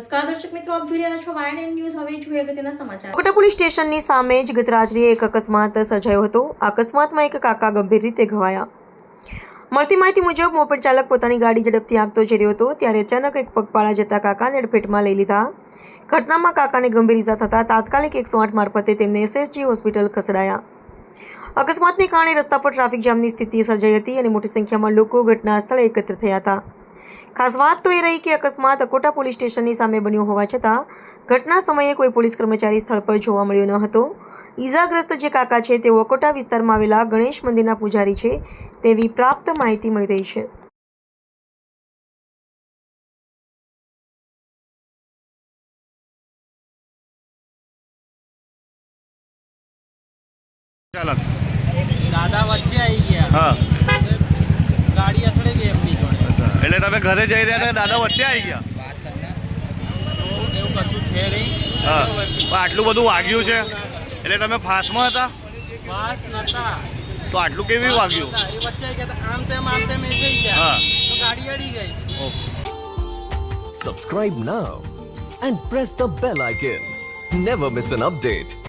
નમસ્કાર દર્શક મિત્રો, આપ જોઈ રહ્યા છો વાયન ન્યૂઝ હવે જોઈએ અગત્યના સમાચાર. કોટા પોલીસ સ્ટેશનની સામે જ ગત રાત્રિએ એક અકસ્માત સર્જાયો હતો. અકસ્માતમાં એક કાકા ગંભીર રીતે ઘવાયા. મળતી માહિતી મુજબ, મોપેડ ચાલક પોતાની ગાડી ઝડપથી આગતો જઈ રહ્યો હતો. ત્યારે અચાનક એક પગપાળા જતા કાકાને અડફેટમાં લઈ લીધા. ઘટનામાં કાકાને ગંભીર ઇજા થતાં તાત્કાલિક એકસો આઠ મારફતે તેમને એસએસજી હોસ્પિટલ ખસેડાયા. અકસ્માતને કારણે રસ્તા પર ટ્રાફિક જામની સ્થિતિ સર્જાઈ હતી અને મોટી સંખ્યામાં લોકો ઘટના સ્થળે એકત્ર થયા હતા. ખાસ વાત તો એ રહી કે અકસ્માત અકોટા પોલીસ સ્ટેશનની સામે બન્યો હોવા છતાં ઘટના સમયે કોઈ પોલીસ કર્મચારી સ્થળ પર જોવા મળ્યો ન હતો. ઈજાગ્રસ્ત જે કાકા છે તેઓ અકોટા વિસ્તારમાં આવેલા ગણેશ મંદિરના પૂજારી છે તેવી પ્રાપ્ત માહિતી મળી રહી છે. દાદા વચ્ચે આવી ગયા. હા. ગાડી અથડે એટલે તમે ઘરે જઈ રહ્યા ને દાદા વચ્ચે આવી ગયા હા આટલું બધું વાગ્યું છે એટલે તમે ફાસ્ટમાં હતા તો આટલું કેવી વાગ્યું. એ વચ્ચે આવી ગયા તા. આમ તેમ આમ તેમ એ જઈ ગયા હા. તો ગાડી અડી ગઈ Subscribe now and press the bell icon. Never miss an update.